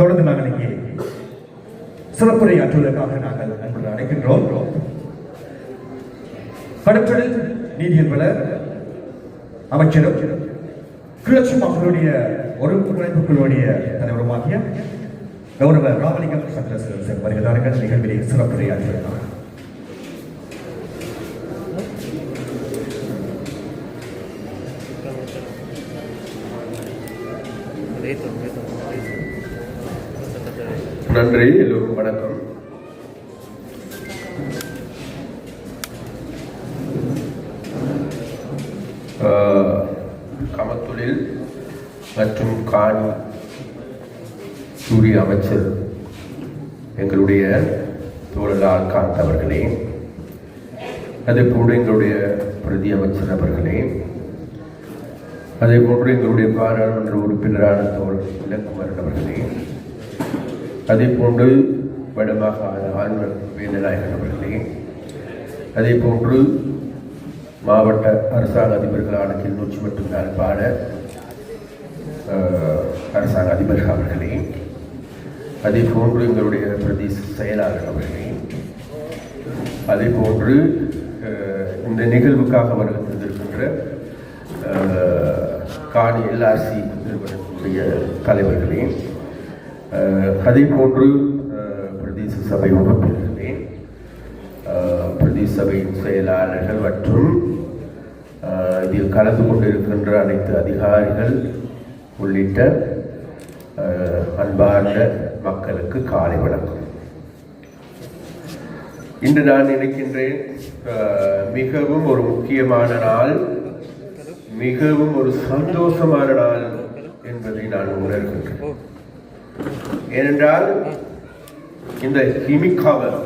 தொடர்ந்து நாங்கள் இங்கே சிறப்புரையாற்றுவதற்காக நாங்கள் அன்புடன் அழைக்கின்றோம். கடற்றொழில் நீதியல்வலர் அமைச்சரும் கிளர்ச்சி மக்களுடைய ஒருங்கிணைப்பு குழுவுடைய தலைவருமாகிய கௌரவ ராமலிங்கம் சந்திரசேகர் வருகிறார்கள். நிகழ்விலே சிறப்புரையாற்றுகிறார் நன்றி எல்லோருக்கும் வணக்கம். ஆஹ், கமத்தொழில் மற்றும் காணி சூரிய அமைச்சர் எங்களுடைய தோழர் காந்த் அவர்களே அதே போன்று எங்களுடைய பிரதி அமைச்சர் அவர்களே அதே போன்று எங்களுடைய பாராளுமன்ற உறுப்பினரான தோழர் இலக்குமரன் அவர்களே அதே போன்று வடமாகாண ஆளுநர் வேதநாயகன் அவர்களே அதே போன்று மாவட்ட அரசாங்க அதிபர்களான கிளிநொச்சி மற்றும் யாழ்ப்பாண அரசாங்க அதிபர்கள் அவர்களே அதே போன்று எங்களுடைய பிரதேச செயலாளர் அவர்களே அதே போன்று இந்த நிகழ்வுக்காக வருகை தந்திருக்கின்ற காணி எல்ஆர்சி நிறுவனத்தினுடைய தலைவர்களே அதே போன்று பிரதேச சபை உறுப்பினர்களே பிரதேச சபையின் செயலாளர்கள் மற்றும் இதில் கலந்து கொண்டிருக்கின்ற அனைத்து அதிகாரிகள் உள்ளிட்ட அன்பார்ந்த மக்களுக்கு காலை வணக்கம். இன்று நான் நினைக்கின்றேன் மிகவும் ஒரு முக்கியமான நாள் மிகவும் ஒரு சந்தோஷமான நாள் என்பதை நான் உணர்கின்றேன். ஏனென்றால் இந்த ஹிமிகாவல்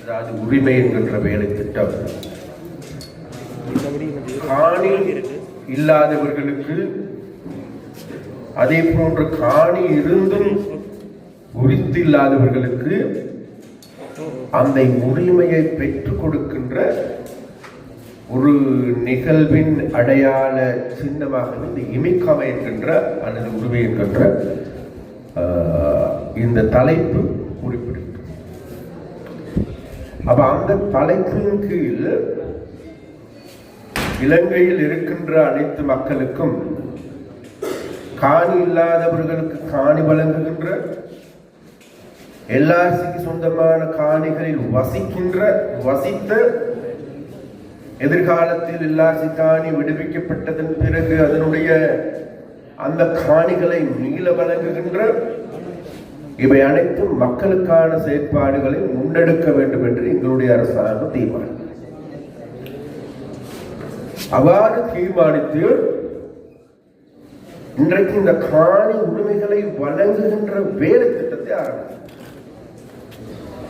அதாவது உரிமை என்கின்ற வேலை திட்டம் காணி இல்லாதவர்களுக்கு அதே போன்று காணி இருந்தும் உரித்து இல்லாதவர்களுக்கு அந்த உரிமையை பெற்றுக் கொடுக்கின்ற ஒரு நிகழ்வின் அடையாள சின்னமாக இந்த இமிக்கமை என்கின்ற அல்லது உரிமை என்கின்ற இந்த தலைப்பு குறிப்பிடுகிறது. அப்ப அந்த தலைப்பின் கீழ் இலங்கையில் இருக்கின்ற அனைத்து மக்களுக்கும் காணி இல்லாதவர்களுக்கு காணி வழங்குகின்ற எல்லாசிக்கு சொந்தமான காணிகளில் வசிக்கின்ற வசித்த எதிர்காலத்தில் எல்லாசி காணி விடுவிக்கப்பட்டதன் பிறகு அதனுடைய அந்த காணிகளை மீள வழங்குகின்ற இவை அனைத்தும் மக்களுக்கான செயற்பாடுகளை முன்னெடுக்க வேண்டும் என்று எங்களுடைய அரசாங்கம் தீர்மானம் அவ்வாறு தீர்மானித்து இன்றைக்கு இந்த காணி உரிமைகளை வழங்குகின்ற வேலை திட்டத்தை ஆரம்பித்தோம்.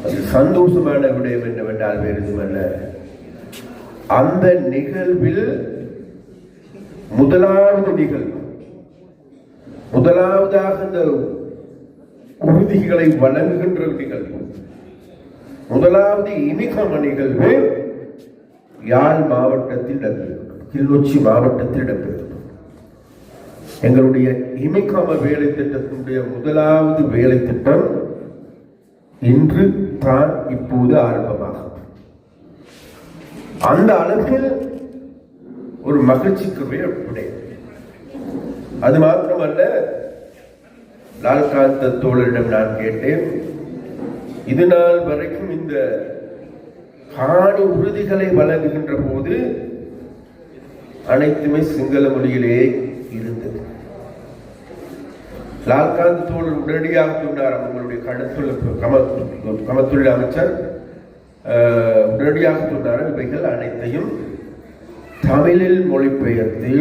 அது சந்தோஷமான விடயம் என்னவென்றால் வேறு எதுவுமல்ல அந்த நிகழ்வில் முதலாவது நிகழ்வு முதலாவதாக இந்த உறுதிகளை வழங்குகின்ற நிகழ்வு முதலாவது இனிகம நிகழ்வு யாழ் மாவட்டத்தில் கிள்ளொச்சி மாவட்டத்தில் இடம்பெறும். எங்களுடைய இமிகாம வேலை திட்டத்தினுடைய முதலாவது வேலை திட்டம் இன்று தான் இப்போது ஆரம்பமாகும். அந்த அளவில் ஒரு மகிழ்ச்சிக்குரிய விடயம் அது மாத்திரமல்ல லால்காந்த தோழரிடம் நான் கேட்டேன் இது நாள் வரைக்கும் இந்த காணி உறுதிகளை வழங்குகின்ற போது அனைத்துமே சிங்கள மொழியிலே இருந்தது. லால்காந்த் தோழர் உடனடியாக சொன்னார் உங்களுடைய கடத்துள்ள கம கமத்துள்ள அமைச்சர் உடனடியாக சொன்னார் இவைகள் அனைத்தையும் தமிழில் மொழிபெயர்த்து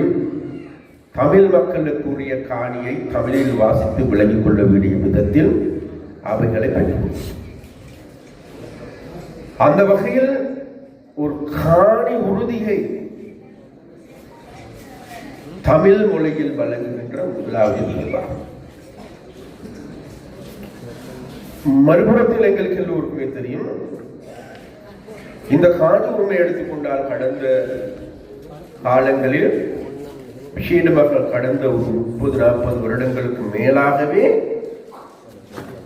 தமிழ் மக்களுக்குரிய காணியை தமிழில் வாசித்து விளங்கிக் கொள்ள வேண்டிய விதத்தில் அவைகளை பயன்படுத்தும் அந்த வகையில் ஒரு காணி உறுதியை தமிழ் மொழியில் வழங்குகின்ற முதலாவது நிர்வாகம் மறுபுறத்தில் எங்களுக்கு எல்லோருக்குமே தெரியும். இந்த காணி உரிமை எடுத்துக்கொண்டால் கடந்த காலங்களில் விசேடமாக கடந்த ஒரு முப்பது நாற்பது வருடங்களுக்கு மேலாகவே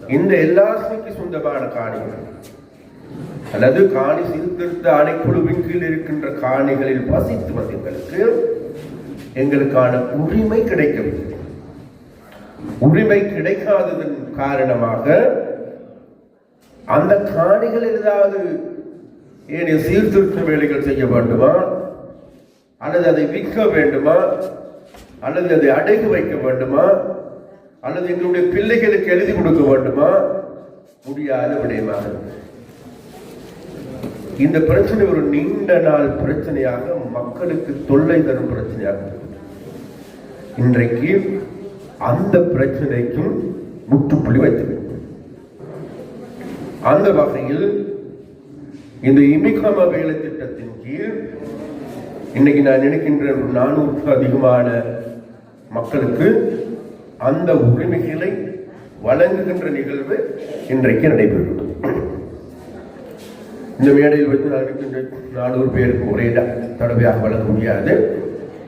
இந்த எல்லாருக்கும் சொந்தமான காணிகள் அல்லது காணி சீர்திருத்த ஆணைக்குழுவின் கீழ் இருக்கின்ற காணிகளில் வசித்து வந்தவர்களுக்கு எங்களுக்கான உரிமை கிடைக்கவில்லை. உரிமை கிடைக்காததன் காரணமாக அந்த காணிகள் ஏதாவது ஏனைய சீர்திருத்த வேலைகள் செய்ய வேண்டுமா? அல்லது அதை விற்க வேண்டுமா? அல்லது அதை அடகு வைக்க வேண்டுமா? அல்லது எங்களுடைய பிள்ளைகளுக்கு எழுதி கொடுக்க வேண்டுமா? முடியாத விடயமாக இந்த பிரச்சனை ஒரு நீண்ட நாள் பிரச்சனையாக மக்களுக்கு தொல்லை தரும் பிரச்சனையாக இன்றைக்கு அந்த பிரச்சனைக்கும் முற்றுப்புள்ளி வைத்தது அந்த வகையில் இந்த இமிகாம வேலை திட்டத்தின் கீழ் இன்னைக்கு நான் நினைக்கின்ற ஒரு நானூறுக்கு அதிகமான மக்களுக்கு அந்த உரிமைகளை வழங்குகின்ற நிகழ்வு இன்றைக்கு நடைபெறும் இந்த மேடையில் வைத்து நான் இருக்கின்ற நானூறு பேருக்கு ஒரே தடவையாக வழங்க முடியாது.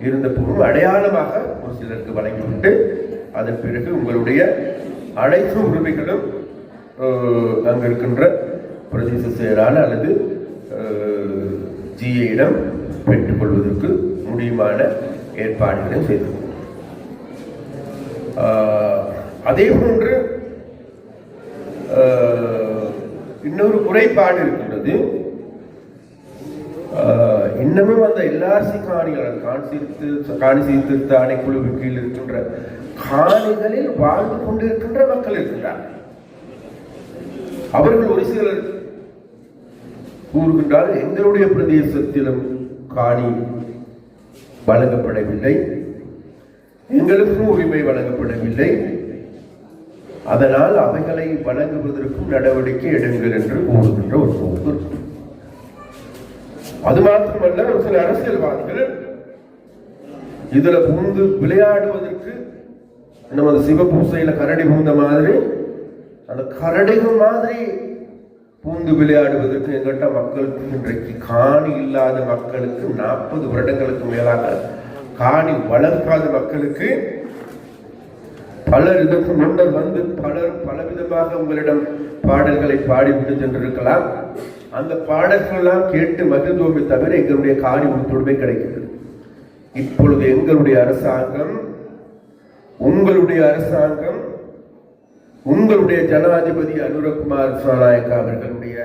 இருந்த போதும் அடையாளமாக ஒரு சிலருக்கு வழங்கிவிட்டு அதன் பிறகு உங்களுடைய அனைத்து உரிமைகளும் அங்கு இருக்கின்ற பிரதேச செயலாளர் அல்லது ஜிஏயிடம் பெற்றுக்கொள்வதற்கு முடியுமான ஏற்பாடுகளை செய்து ஆஹ், அதே போன்று ஆஹ், இன்னொரு குறைபாடு இருக்கின்றது. ஆஹ், இன்னமும் அந்த எல்ஆர்சி காணிகள் அந்த காணி சீர்திருத்த காணி சீர்திருத்த ஆணைக்குழுவின் கீழ் இருக்கின்ற காணிகளில் வாழ்ந்து கொண்டிருக்கின்ற மக்கள் இருக்கின்றார்கள். அவர்கள் ஒரு சிலர் கூறுகின்றார்கள் எங்களுடைய பிரதேசத்திலும் காணி வழங்கப்படவில்லை. எங்களுக்கும் உரிமை வழங்கப்படவில்லை. அதனால் அவைகளை வழங்குவதற்கும் நடவடிக்கை எடுங்கள் என்று கூறுகின்ற ஒரு போக்கு. அது மாத்திரமல்ல ஒரு சில அரசியல்வாதிகள் இதுல பூந்து விளையாடுவதற்கு நமது சிவபூசையில கரடி பூந்த மாதிரி அந்த கரடிகள் மாதிரி பூந்து விளையாடுவதற்கு எங்கிட்ட மக்களுக்கு இன்றைக்கு காணி இல்லாத மக்களுக்கு நாற்பது வருடங்களுக்கு மேலாக காணி வளர்க்காத மக்களுக்கு பலர் இதற்கு முன்னர் வந்து பலர் பலவிதமாக உங்களிடம் பாடல்களை பாடிவிட்டு சென்றிருக்கலாம். அந்த பாடல்கள்லாம் கேட்டு மகிழ்ந்தோமே தவிர எங்களுடைய காணி ஒத்துழைமை கிடைக்கிறது. இப்பொழுது எங்களுடைய அரசாங்கம் உங்களுடைய அரசாங்கம் உங்களுடைய ஜனாதிபதி அனுரகுமார் சாநாயக்கா அவர்களுடைய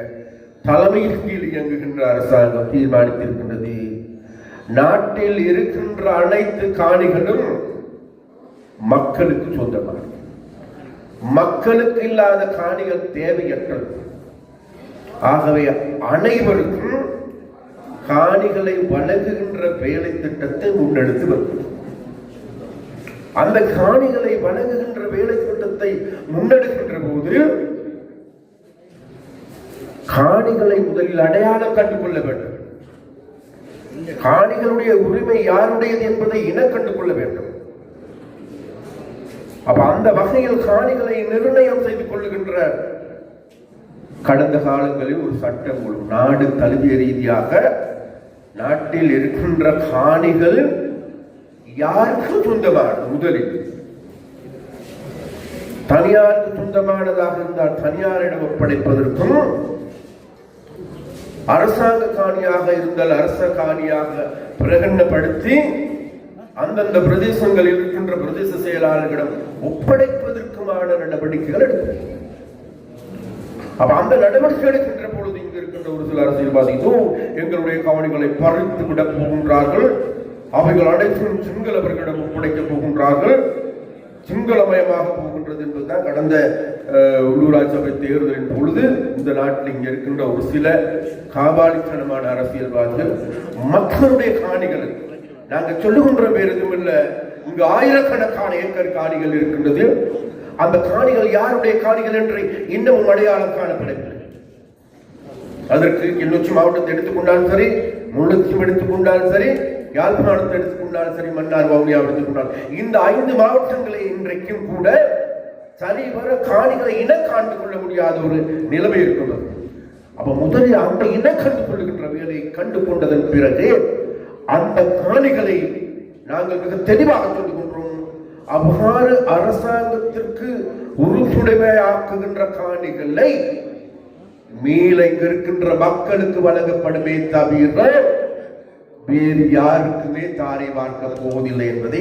தலைமையில் கீழ் இயங்குகின்ற அரசாங்கம் தீர்மானித்திருக்கின்றது. நாட்டில் இருக்கின்ற அனைத்து காணிகளும் மக்களுக்கு சொந்தமானது மக்களுக்கு இல்லாத காணிகள் தேவையற்றது. ஆகவே அனைவருக்கும் காணிகளை வழங்குகின்ற வேலை திட்டத்தை முன்னெடுத்து வருகிறது. அந்த காணிகளை வணங்குகின்ற வேலை கூட்டத்தை முன்னெடுக்கின்ற போது காணிகளை முதலில் அடையாளம் கண்டுகொள்ள வேண்டும். காணிகளுடைய உரிமை யாருடையது என்பதை இன கண்டுகொள்ள வேண்டும். அப்ப அந்த வகையில் காணிகளை நிர்ணயம் செய்து கொள்ளுகின்ற கடந்த காலங்களில் ஒரு சட்டம் நாடு தழுவிய ரீதியாக நாட்டில் இருக்கின்ற காணிகள் யாருக்கு சொந்தமானது முதலில். தனியாருக்கு சொந்தமானதாக இருந்தால் தனியாரிடம் ஒப்படைப்பதற்கும் அரசாங்க காணியாக இருந்தால் அரச காணியாக பிரகடனப்படுத்தி அந்தந்த பிரதேசங்களில் இருக்கின்ற பிரதேச செயலாளர்களிடம் ஒப்படைப்பதற்குமான நடவடிக்கைகள் எடுக்கும். அப்ப அந்த நடவடிக்கை எடுக்கின்ற பொழுது இங்கு இருக்கின்ற ஒரு சில அரசியல்வாதிகளோ எங்களுடைய கவனிகளை பறித்து விட போகின்றார்கள். அவைகள் அனைத்தும் சிங்களவர்களிடம் ஒப்படைக்க போகின்றார்கள். சிங்களமயமாக போகின்றது என்பதுதான் கடந்த உள்ளூராட்சி சபை தேர்தலின் பொழுது இந்த நாட்டில் இங்கே இருக்கின்ற ஒரு சில காபாலித்தனமான அரசியல்வாதிகள் மக்களுடைய காணிகள். நாங்கள் சொல்லுகின்ற பேர் எதுவும் இல்லை. இங்கு ஆயிரக்கணக்கான ஏக்கர் காணிகள் இருக்கின்றது. அந்த காணிகள் யாருடைய காணிகள் என்று இன்னமும் அடையாளம் காணப்படவில்லை. அதற்கு கிளிநொச்சி மாவட்டத்தை எடுத்துக்கொண்டாலும் சரி முல்லைத்தீவு எடுத்துக்கொண்டாலும் சரி யாழ்ப்பாணத்தை எடுத்துக்கொண்டாலும் சரி மன்னார் வவுனியா எடுத்துக்கொண்டாலும் இந்த ஐந்து மாவட்டங்களை இன்றைக்கும் கூட சரிவர காணிகளை இன காண்டு கொள்ள முடியாத ஒரு நிலைமை இருக்கிறது. அப்ப முதலில் அந்த இன கண்டு கொள்ளுகின்ற வேலையை கண்டு கொண்டதன் பிறகு அந்த காணிகளை நாங்கள் மிக தெளிவாக சொல்லுகின்றோம். அவ்வாறு அரசாங்கத்திற்கு உறுப்புடைமையாக்குகின்ற காணிகளை மேல இங்க இருக்கின்ற மக்களுக்கு வழங்கப்படுமே தவிர வேறு யாருக்குமே தாரை பார்க்க போவதில்லை என்பதை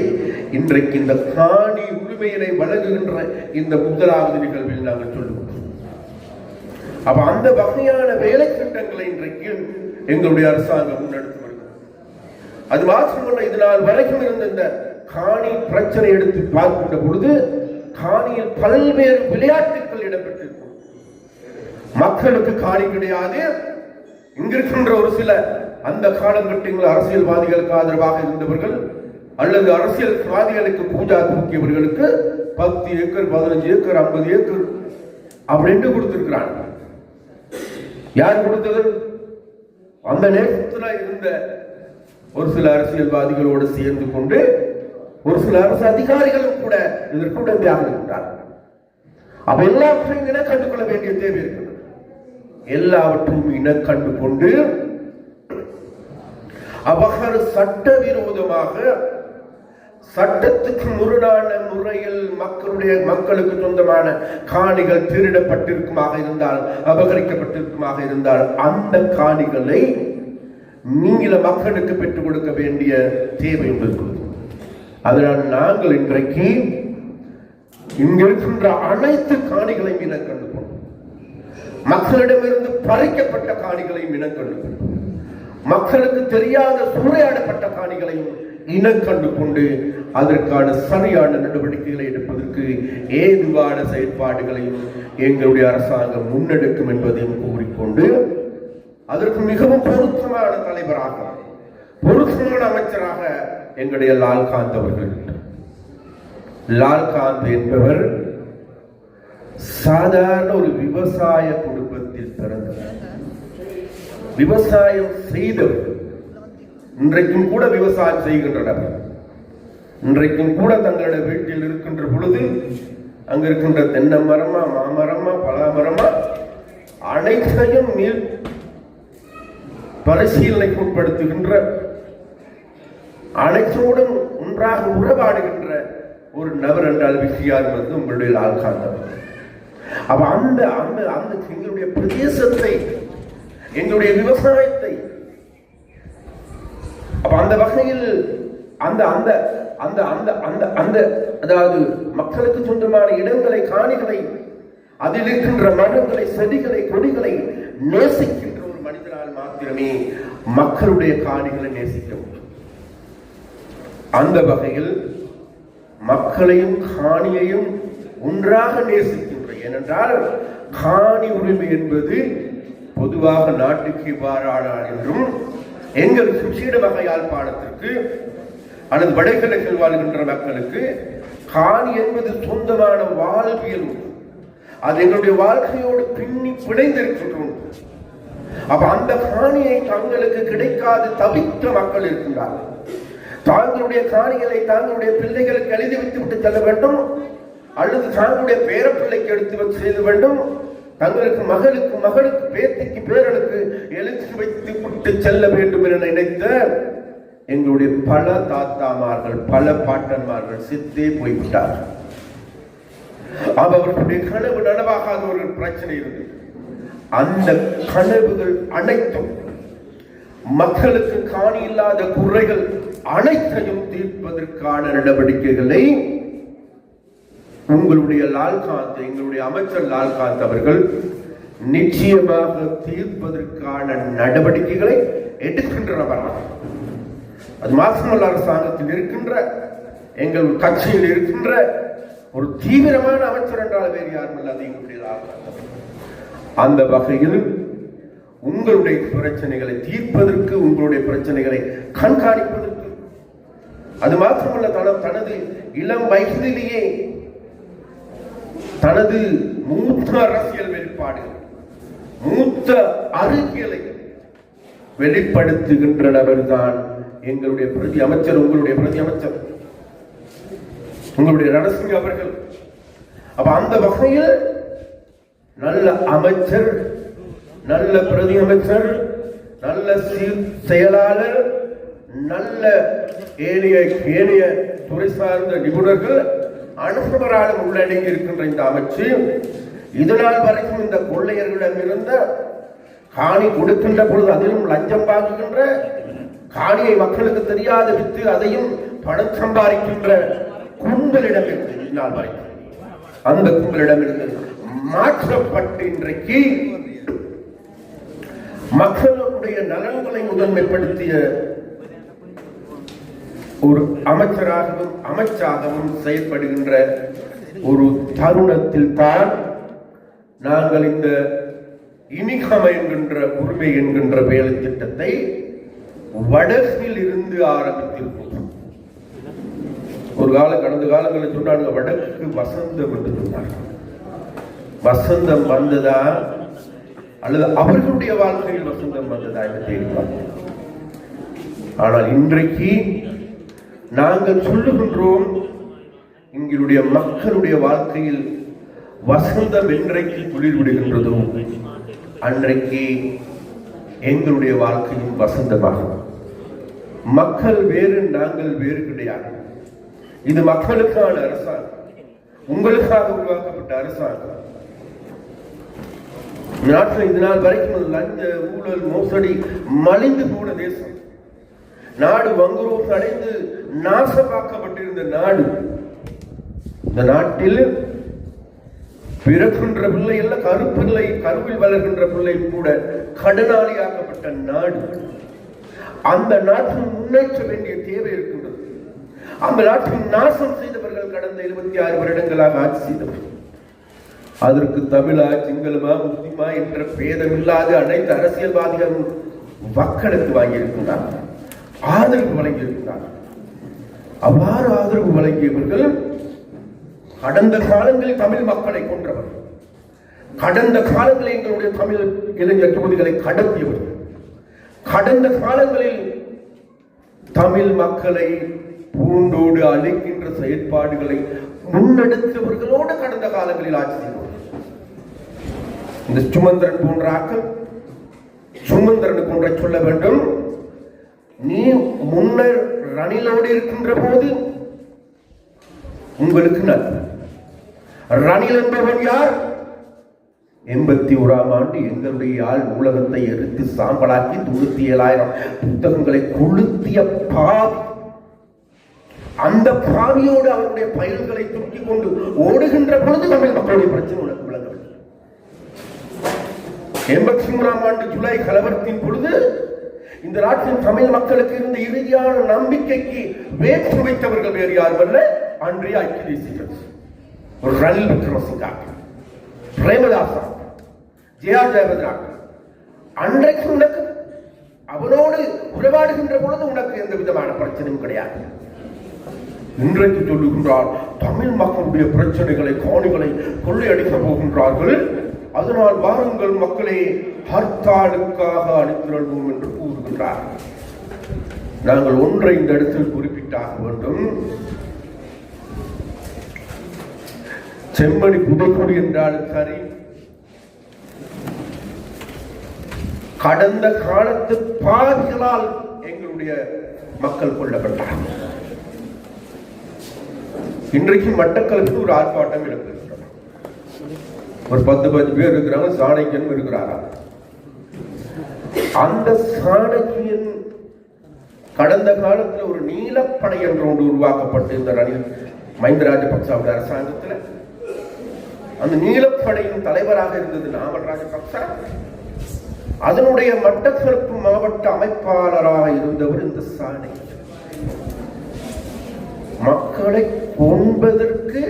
இன்றைக்கு இந்த காணி உரிமையினை வழங்குகின்ற இந்த முதலாவது நிகழ்வில் நாங்கள் சொல்லுவோம். அப்ப அந்த வகையான வேலை திட்டங்களை இன்றைக்கு எங்களுடைய அரசாங்கம் முன்னெடுத்து வருகிறது. அது மாத்திரமல்ல இது நாள் வரைக்கும் இருந்த இந்த காணி பிரச்சனை எடுத்து பார்க்கின்ற பொழுது காணியில் பல்வேறு விளையாட்டுகள் இடம்பெற்றிருக்கும். மக்களுக்கு காணி கிடையாது. இங்கிருக்கின்ற ஒரு சில அந்த காலகட்டங்களில் அரசியல்வாதிகளுக்கு ஆதரவாக இருந்தவர்கள் அல்லது அரசியல்வாதிகளுக்கு பூஜா தூக்கியவர்களுக்கு பத்து ஏக்கர் பதினஞ்சு ஏக்கர் ஐம்பது ஏக்கர் அப்படின்னு கொடுத்திருக்கிறாங்க. யார் கொடுத்தது? அந்த நேரத்தில் இருந்த ஒரு சில அரசியல்வாதிகளோடு சேர்ந்து கொண்டு ஒரு சில அரசு அதிகாரிகளும் கூட இதற்கு உடந்தையாக இருக்கிறார்கள் அப்ப எல்லாவற்றையும் இன கண்டுகொள்ள வேண்டிய தேவை இருக்கிறது. எல்லாவற்றையும் இன கண்டு கொண்டு அவர்கள் சட்டவிரோதமாக சட்டத்துக்கு முரணான முறையில் மக்களுடைய மக்களுக்கு சொந்தமான காணிகள் திருடப்பட்டிருக்குமாக இருந்தால் அபகரிக்கப்பட்டிருக்குமாக இருந்தால் அந்த காணிகளை நீங்கள மக்களுக்கு பெற்றுக் கொடுக்க வேண்டிய தேவை உங்களுக்கு அதனால் நாங்கள் இன்றைக்கு இங்கிருக்கின்ற அனைத்து காணிகளையும் இனக்கண்டு மக்களிடமிருந்து பறிக்கப்பட்ட காணிகளையும் இனக்கண்டு கொண்டோம் மக்களுக்கு தெரியாத சூறையாடப்பட்ட காணிகளையும் இனக்கண்டு கொண்டு அதற்கான சரியான நடவடிக்கைகளை எடுப்பதற்கு ஏதுவான செயற்பாடுகளையும் எங்களுடைய அரசாங்கம் முன்னெடுக்கும் என்பதையும் கூறிக்கொண்டு அதற்கு மிகவும் பொருத்தமான தலைவராக பொருத்தமான அமைச்சராக எங்களுடைய லால்காந்த் அவர்கள். லால்காந்த் என்பவர் சாதாரண ஒரு விவசாய குடும்பத்தில் பிறந்த விவசாயம் செய்தவர். இன்றைக்கும் கூட விவசாயம் செய்கின்றனர். இன்றைக்கும் கூட தங்களோட வீட்டில் இருக்கின்ற பொழுது அங்க இருக்கின்ற தென்னை மரமா மாமரமா பலாமரமா அனைத்தையும் மீள் பரிசீலனைக்கு உட்படுத்துகின்ற அனைத்தோடும் ஒன்றாக உறவாடுகின்ற ஒரு நபர் என்றால் விசியார் வந்து உங்களுடைய லால்காந்தம் அவ அந்த அந்த அந்த எங்களுடைய பிரதேசத்தை எங்களுடைய விவசாயத்தை. அப்ப அந்த வகையில் அந்த அந்த அந்த அந்த அந்த அந்த அதாவது மக்களுக்கு சொந்தமான இடங்களை காணிகளை அதில் இருக்கின்ற மரங்களை செடிகளை கொடிகளை நேசிக்கின்ற ஒரு மனிதனால் மாத்திரமே மக்களுடைய காணிகளை நேசிக்க முடியும். அந்த வகையில் மக்களையும் காணியையும் ஒன்றாக நேசிக்கின்ற ஏனென்றால் காணி உரிமை என்பது பொதுவாக நாட்டுக்கு இவ்வாறானால் என்றும் எங்கள் சுசீட வகை யாழ்ப்பாணத்திற்கு அல்லது வடகிழக்கில் வாழ்கின்ற மக்களுக்கு காணி என்பது சொந்தமான வாழ்வியல். அது எங்களுடைய வாழ்க்கையோடு பின்னி பிணைந்திருக்கின்றோம். அப்ப அந்த காணியை தங்களுக்கு கிடைக்காது தவித்த மக்கள் இருக்கின்றார்கள். தாங்களுடைய காணிகளை தாங்களுடைய பிள்ளைகளுக்கு எழுதி வைத்து விட்டு செல்ல வேண்டும். அல்லது தாங்களுடைய பேரப்பிள்ளைக்கு எடுத்து செய்து செய்த வேண்டும். தங்களுக்கு மகளுக்கு மகளுக்கு பேத்திக்கு பேரனுக்கு எழுச்சி வைத்து விட்டு செல்ல வேண்டும் என நினைத்த எங்களுடைய பல தாத்தாமார்கள் பல பாட்டன்மார்கள் சித்தே போய்விட்டார்கள். அவர்களுடைய கனவு நனவாகாத ஒரு பிரச்சனை இருந்தது. அந்த கனவுகள் அனைத்தும் மக்களுக்கு காணி இல்லாத குறைகள் அனைத்தையும் தீர்ப்பதற்கான நடவடிக்கைகளை உங்களுடைய லால்காந்த் எங்களுடைய அமைச்சர் லால்காந்த் அவர்கள் நிச்சயமாக தீர்ப்பதற்கான நடவடிக்கைகளை எடுக்கின்றவர்கள் அது மாசமல்ல அரசாங்கத்தில் இருக்கின்ற எங்கள் கட்சியில் இருக்கின்ற ஒரு தீவிரமான அமைச்சர் என்றால் வேறு யாரும் இல்லாத எங்களுடைய லால்காந்த் அந்த வகையில் உங்களுடைய பிரச்சனைகளை தீர்ப்பதற்கு உங்களுடைய பிரச்சனைகளை கண்காணிப்பதற்கு அது மாத்திரமல்ல தனது இளம் வயதிலேயே தனது மூத்த அரசியல் வெளிப்பாடுகள் மூத்த அறிவியலை வெளிப்படுத்துகின்ற நபர்தான் எங்களுடைய பிரதி அமைச்சர் உங்களுடைய பிரதி அமைச்சர் உங்களுடைய ரணசிங் அவர்கள். அப்ப அந்த வகையில் நல்ல அமைச்சர் நல்ல பிரதி அமைச்சர் நல்ல செயலாளர் நல்ல ஏனைய ஏனைய துறை சார்ந்த நிபுணர்கள் அனுப்புவராலும் உள்ளடங்கி இருக்கின்ற இந்த அமைச்சு இதனால் வரைக்கும் இந்த கொள்ளையர்களிடம் இருந்த காணி கொடுக்கின்ற பொழுது அதிலும் லஞ்சம் வாங்குகின்ற காணியை மக்களுக்கு தெரியாத வித்து அதையும் பணம் சம்பாதிக்கின்ற கும்பலிடமிருந்து இதனால் வரைக்கும். அந்த கும்பலிடமிருந்து மாற்றப்பட்டு இன்றைக்கு மக்களுடைய நலன்களை முதன்மைப்படுத்திய ஒரு அமைச்சராகவும் அமைச்சாகவும் செயல்படுகின்ற ஒரு தருணத்தில் தான் நாங்கள் இந்த இனிகம என்கின்ற உரிமை என்கின்ற வேலை திட்டத்தை வடக்கில் இருந்து ஆரம்பித்திருக்கிறோம் ஒரு கால கடந்த காலங்களில் சொன்னாங்க வடக்கு வசந்தம் என்று சொன்னாங்க வசந்தம் வந்ததா அல்லது அவர்களுடைய வாழ்க்கையில் வசந்தம் வந்ததா என்று தெரிவிப்பாங்க ஆனால் இன்றைக்கு நாங்கள் சொல்லுகின்றோம் எங்களுடைய மக்களுடைய வாழ்க்கையில் வசந்தம் என்றைக்கு துளிர் விடுகின்றதோ. அன்றைக்கு எங்களுடைய வாழ்க்கையும் வசந்தமாகும் மக்கள் வேறு நாங்கள் வேறு கிடையாது. இது மக்களுக்கான அரசாங்கம். உங்களுக்காக உருவாக்கப்பட்ட அரசாங்கம். நாட்டில் இது நாள் வரைக்கும் லஞ்ச ஊழல் மோசடி மலிந்து போன தேசம். நாடு வங்குரோம் அடைந்து நாசமாக்கப்பட்டிருந்த நாடு. இந்த நாட்டில் பிறக்கின்ற பிள்ளை எல்லாம் கருப்பிள்ளை கருவில் வளர்கின்ற பிள்ளை கூட கடனாளியாக்கப்பட்ட நாடு. அந்த நாட்டில் முன்னேற்ற வேண்டிய தேவை இருக்கின்றது. அந்த நாட்டில் நாசம் செய்தவர்கள் கடந்த இருபத்தி ஆறு வருடங்களாக ஆட்சி செய்தவர்கள் அதற்கு தமிழா சிங்களமா முஸ்லிமா என்ற பேதமில்லாத அனைத்து அரசியல்வாதிகளும் வாக்களித்து வாங்கியிருக்கிறார் ஆதரவு வழங்கியிருக்கிறார் அவ்வாறு ஆதரவு வழங்கியவர்கள் கடந்த காலங்களில் தமிழ் மக்களை கொன்றவர்கள் கடந்த காலங்களில் எங்களுடைய தமிழ் இளைஞர் தொகுதிகளை கடத்தியவர்கள் கடந்த காலங்களில் தமிழ் மக்களை பூண்டோடு அழைக்கின்ற செயற்பாடுகளை முன்னெடுத்தவர்களோடு கடந்த காலங்களில் ஆட்சி செய்தவர்கள் இந்த சுமந்திரன் போன்ற ஆக்கம் சுமந்திரன் போன்ற சொல்ல வேண்டும். நீ முன்னர் ரணிலோடு இருக்கின்ற போது உங்களுக்கு நன்மை ரணில் என்பவன் யார்? எண்பத்தி ஓராம் ஆண்டு எங்களுடைய ஆள் நூலகத்தை எரித்து சாம்பலாக்கி தொண்ணூத்தி ஏழாயிரம் புத்தகங்களை கொளுத்திய பாவி. அந்த பாவியோடு அவருடைய பயல்களை தூக்கிக் கொண்டு ஓடுகின்ற பொழுது தமிழ் மக்களுடைய பிரச்சனை உனக்கு விளங்கவில்லை. எண்பத்தி மூணாம் ஆண்டு ஜூலை கலவரத்தின் பொழுது இந்த நாட்டின் தமிழ் மக்களுக்கு இருந்த இறுதியான நம்பிக்கைக்கு வேற்று வைத்தவர்கள் வேறு யாரும் அல்ல அன்றைய ஐக்கிய தேசிய ரணில் விக்ரமசிங்காக்கள் பிரேமதாசா. ஜெயா ஜெயபத்ரா அன்றைக்கு உனக்கு அவனோடு உறவாடுகின்ற பொழுது உனக்கு எந்த விதமான பிரச்சனையும் கிடையாது. இன்றைக்கு சொல்லுகின்றார் தமிழ் மக்களுடைய பிரச்சனைகளை காணிகளை கொள்ளையடிக்க போகின்றார்கள். அதனால் வாருங்கள் மக்களே ஹர்த்தாலுக்காக அனுப்பினோம் என்று கூறுகின்றார். நாங்கள் ஒன்றை இந்த இடத்தில் குறிப்பிட்டாக வேண்டும். செம்மணி புதைக்குடி என்றாலும் சரி. கடந்த காலத்து பாதிகளால் எங்களுடைய மக்கள் கொல்லப்பட்டார்கள். இன்றைக்கு மட்டக்களப்பில் ஒரு ஆர்ப்பாட்டம் நடந்திருக்கிறது ஒரு பத்து பத்து பேர் இருக்கிறாங்க சாணக்கியன் இருக்கிறாரா அந்த சாணக்கியன் கடந்த காலத்துல ஒரு நீலப்படை என்று ஒன்று உருவாக்கப்பட்டு இந்த ரணில் மஹிந்த ராஜபக்சாவுடைய அரசாங்கத்துல. அந்த நீலப்படையின் தலைவராக இருந்தது நாமல் ராஜபக்சா அதனுடைய மட்டக்களப்பு மாவட்ட அமைப்பாளராக இருந்தவர் இந்த சாணை மக்களை கொன்பதற்கு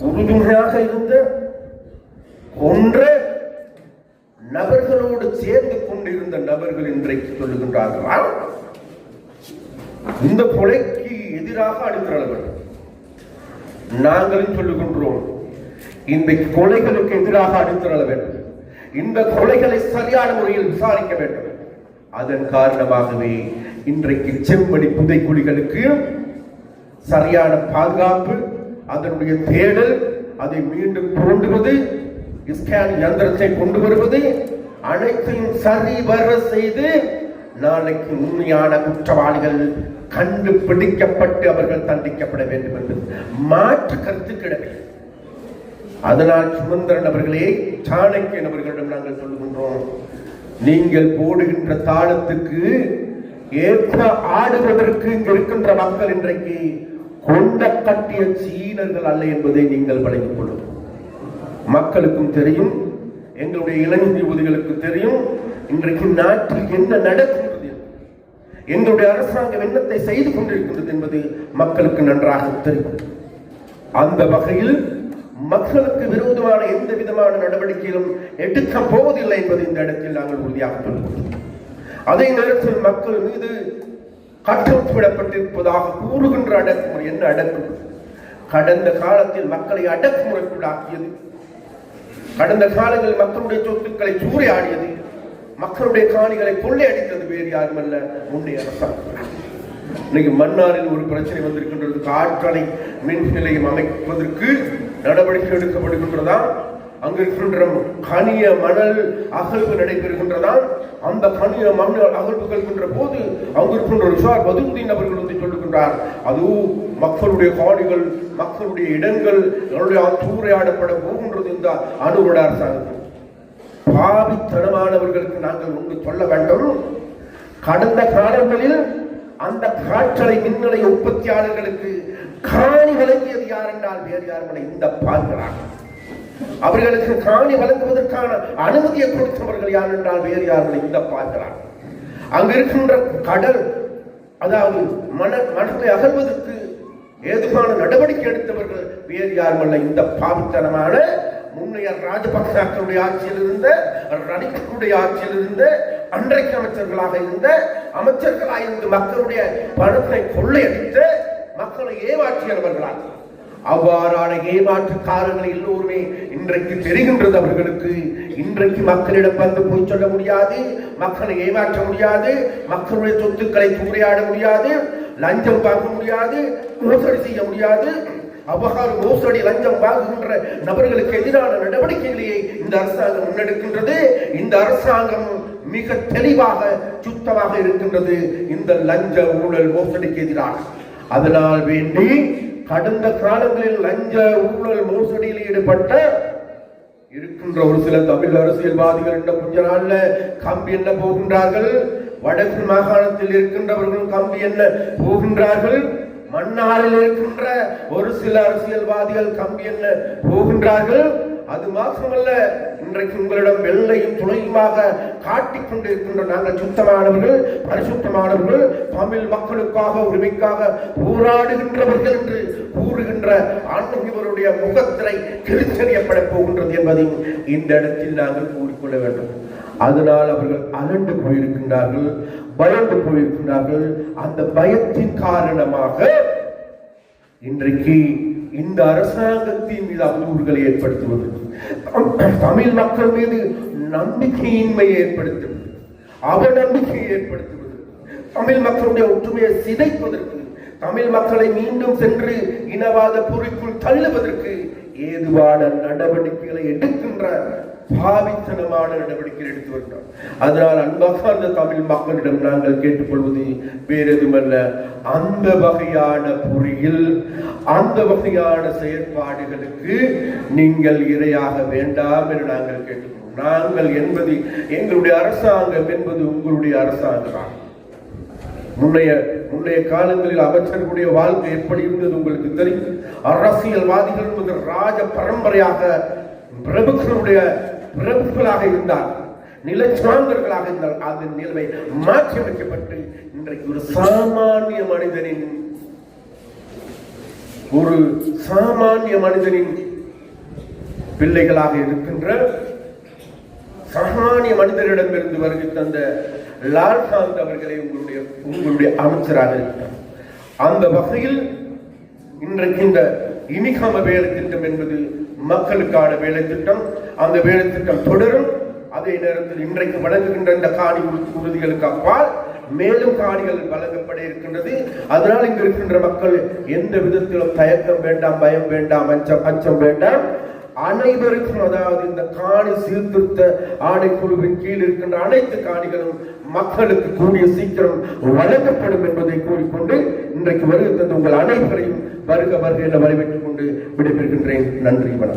உறுதுணையாக இருந்த கொன்ற நபர்களோடு சேர்ந்து கொண்டிருந்த நபர்கள் இன்றைக்கு சொல்லுகின்றார்களா. இந்த கொலைக்கு எதிராக அடித்தளவர்கள் நாங்களும் சொல்லுகின்றோம் இந்த கொலைகளுக்கு எதிராக அடித்தள வேண்டும் இந்த கொலைகளை சரியான முறையில் விசாரிக்க வேண்டும். அதன் காரணமாகவே இன்றைக்கு செம்படி புதைக்குழிகளுக்கு சரியான பாதுகாப்பு அதனுடைய தேடல் அதை மீண்டும் தோண்டுவது ஸ்கேன் இயந்திரத்தை கொண்டு வருவது அனைத்தையும் சரி வர செய்து நாளைக்கு உண்மையான குற்றவாளிகள் கண்டுபிடிக்கப்பட்டு அவர்கள் தண்டிக்கப்பட வேண்டும் என்பது மாற்று கருத்து கிடவில்லை அதனால் சுமந்திரன் அவர்களே சாணக்கியன் அவர்களிடம் நாங்கள் சொல்லுகின்றோம் நீங்கள் போடுகின்ற தாளத்துக்கு ஏற்ற ஆடுவதற்கு இங்கு இருக்கின்ற மக்கள் இன்றைக்கு கொண்ட கட்டிய சீனர்கள் அல்ல என்பதை நீங்கள் வழங்கிக் கொள்ளும் மக்களுக்கும் தெரியும் எங்களுடைய இளைஞர் யுவதிகளுக்கு தெரியும் இன்றைக்கு நாட்டில் என்ன நடக்கின்றது? எங்களுடைய அரசாங்கம் என்னத்தை செய்து கொண்டிருக்கின்றது என்பது மக்களுக்கு நன்றாக தெரியும். அந்த வகையில் மக்களுக்கு விரோதமான எந்த விதமான நடவடிக்கையிலும் எடுக்க போவதில்லை என்பது இந்த இடத்தில் நாங்கள் உறுதியாக சொல்லுவோம் அதே நேரத்தில் மக்கள் மீது கட்டமைப்பிடப்பட்டிருப்பதாக கூறுகின்ற அடக்குமுறை என்ன அடக்குமுறை? கடந்த காலத்தில் மக்களை அடக்குமுறைக்குள்ளாக்கியது. கடந்த காலங்களில் மக்களுடைய சொத்துக்களை சூறையாடியது மக்களுடைய காணிகளை கொள்ளையடித்தது வேறு யாருமல்ல முன்னைய அரசாங்கம். இன்னைக்கு மன்னாரில் ஒரு பிரச்சனை வந்திருக்கின்றது. காற்றலை மின் நிலையம் அமைப்பதற்கு நடவடிக்கை எடுக்கப்படுகின்றதா? அங்கு இருக்கின்ற கனிய மணல் அகழ்வு நடைபெறுகின்றதால் அந்த கனிய மணல் அகழ்வுகின்ற போது அங்கு இருக்கின்ற ரிஷார் பதுமுதீன் அவர்கள் வந்து சொல்லுகின்றார் அதுவும் மக்களுடைய காணிகள் மக்களுடைய இடங்கள் அவருடைய சூறையாடப்பட போகின்றது இந்த அனுகுட அரசாங்கம் பாவித்தனமானவர்களுக்கு நாங்கள் ஒன்று சொல்ல வேண்டும். கடந்த காலங்களில் அந்த காற்றலை மின்னலை உற்பத்தியாளர்களுக்கு காணி விளங்கியது யார் என்றால் வேறு யாரும் இந்த பார்க்கிறார்கள் அவர்களுக்கு காணி வழங்குவதற்கான அனுமதியை கொடுத்தவர்கள் யார் என்றால் வேறு யாரும் இந்த பார்க்கிறார். அங்கு இருக்கின்ற கடல் அதாவது மன மனத்தை அகழ்வதற்கு ஏதுவான நடவடிக்கை எடுத்தவர்கள் வேறு யாருமல்ல இந்த பாவித்தனமான முன்னைய ராஜபக்சாக்களுடைய ஆட்சியில் இருந்த ரணிகளுடைய ஆட்சியில் இருந்த அன்றைக்கு அமைச்சர்களாக இருந்த அமைச்சர்களாக இருந்து மக்களுடைய பணத்தை கொள்ளையடித்து மக்களை ஏமாற்றியவர்களாக அவ்வாறான ஏமாற்றுக்காரர்கள் எல்லோருமே இன்றைக்கு தெரிகின்றது அவர்களுக்கு. இன்றைக்கு மக்களிடம் வந்து போய் சொல்ல முடியாது மக்களை ஏமாற்ற முடியாது மக்களுடைய சொத்துக்களை சூறையாட முடியாது லஞ்சம் பார்க்க முடியாது மோசடி செய்ய முடியாது. அபகார மோசடி லஞ்சம் வாங்குகின்ற நபர்களுக்கு எதிரான நடவடிக்கைகளையே இந்த அரசாங்கம் முன்னெடுக்கின்றது. இந்த அரசாங்கம் மிக தெளிவாக சுத்தமாக இருக்கின்றது. இந்த லஞ்ச ஊழல் மோசடிக்கு எதிராக. அதனால் வேண்டி கடந்த காலங்களில் லஞ்ச ஊழல் மோசடியில் ஈடுபட்ட இருக்கின்ற ஒரு சில தமிழ் அரசியல்வாதிகள் இந்த கொஞ்ச நாள்ல கம்பி என்ன போகின்றார்கள்? வடக்கு மாகாணத்தில் இருக்கின்றவர்கள் கம்பி என்ன போகின்றார்கள்? மன்னாரில் இருக்கின்ற ஒரு சில அரசியல்வாதிகள் கம்பி என்ன போகின்றார்கள்? அது மாத்திரமல்ல இன்றைக்கு உங்களிடம் வெள்ளையும் துணையுமாக காட்டிக் கொண்டிருக்கின்ற நாங்கள் சுத்தமானவர்கள் பரிசுத்தமானவர்கள் தமிழ் மக்களுக்காக உரிமைக்காக போராடுகின்றவர்கள் என்று கூறுகின்ற ஆன்மீகருடைய முகத்திரை கிழிச்சறியப்பட போகின்றது என்பதையும் இந்த இடத்தில் நாங்கள் கூறிக்கொள்ள வேண்டும். அதனால் அவர்கள் அலண்டு போயிருக்கின்றார்கள் பயந்து போயிருக்கின்றார்கள். அந்த பயத்தின் காரணமாக இன்றைக்கு இந்த அரசாங்கத்தின் மீது அவதூறுகளை ஏற்படுத்துவது. தமிழ் மக்கள் மீது நம்பிக்கையின்மை ஏற்படுத்துவது அவநம்பிக்கையை ஏற்படுத்துவது தமிழ் மக்களுடைய ஒற்றுமையை சிதைப்பதற்கு தமிழ் மக்களை மீண்டும் சென்று இனவாத பொறிக்குள் தள்ளுவதற்கு ஏதுவான நடவடிக்கைகளை எடுக்கின்ற பாவித்தனமான நடவடிக்கை எடுத்து வருகிறோம் அதனால் அன்பாக அந்த தமிழ் மக்களிடம் நாங்கள் கேட்டுக்கொள்வது வேறெதுமல்ல. அந்த வகையான பொறியில் அந்த வகையான செயற்பாடுகளுக்கு நீங்கள் இரையாக வேண்டாம் என்று நாங்கள் கேட்டுக்கொள்வோம் நாங்கள் என்பது எங்களுடைய அரசாங்கம் என்பது உங்களுடைய அரசாங்கம் முன்னைய முன்னைய காலங்களில் அமைச்சர்களுடைய வாழ்க்கை எப்படி இருந்தது உங்களுக்கு தெரியும்? அரசியல்வாதிகள் முதல் ராஜ பரம்பரையாக பிரபுக்களுடைய பிரபுக்களாக இருந்தார் நிலச்சாந்தர்களாக இருந்தால் அதன் நிலைமை மாற்றியமைக்கப்பட்டு இன்றைக்கு ஒரு சாமானிய மனிதனின் ஒரு சாமானிய மனிதனின் பிள்ளைகளாக இருக்கின்ற சாமானிய மனிதரிடமிருந்து வருகை தந்த லால்காந்த் அவர்களை உங்களுடைய உங்களுடைய அமைச்சராக இருக்கிறார் அந்த வகையில் இன்றைக்கு இந்த இனிகாம வேலை திட்டம் என்பது மக்களுக்கான வேலை திட்டம் அந்த வேலை திட்டம் தொடரும். அதே நேரத்தில் இன்றைக்கு வழங்குகின்ற இந்த காணி உறுதிகளுக்கு அப்பால் மேலும் காணிகள் வழங்கப்பட இருக்கின்றது. அதனால் இங்கு இருக்கின்ற மக்கள் எந்த விதத்திலும் தயக்கம் வேண்டாம் பயம் வேண்டாம் அச்சம் அச்சம் வேண்டாம். அனைவருக்கும் அதாவது இந்த காணி சீர்திருத்த ஆணைக்குழுவின் கீழ் இருக்கின்ற அனைத்து காணிகளும் மக்களுக்கு கூடிய சீக்கிரம் வழங்கப்படும் என்பதை கூறிக்கொண்டு இன்றைக்கு வருகை தந்த உங்கள் அனைவரையும் வருக வருக என வரவேற்றுக் கொண்டு விடைபெறுகின்றேன். நன்றி வணக்கம்.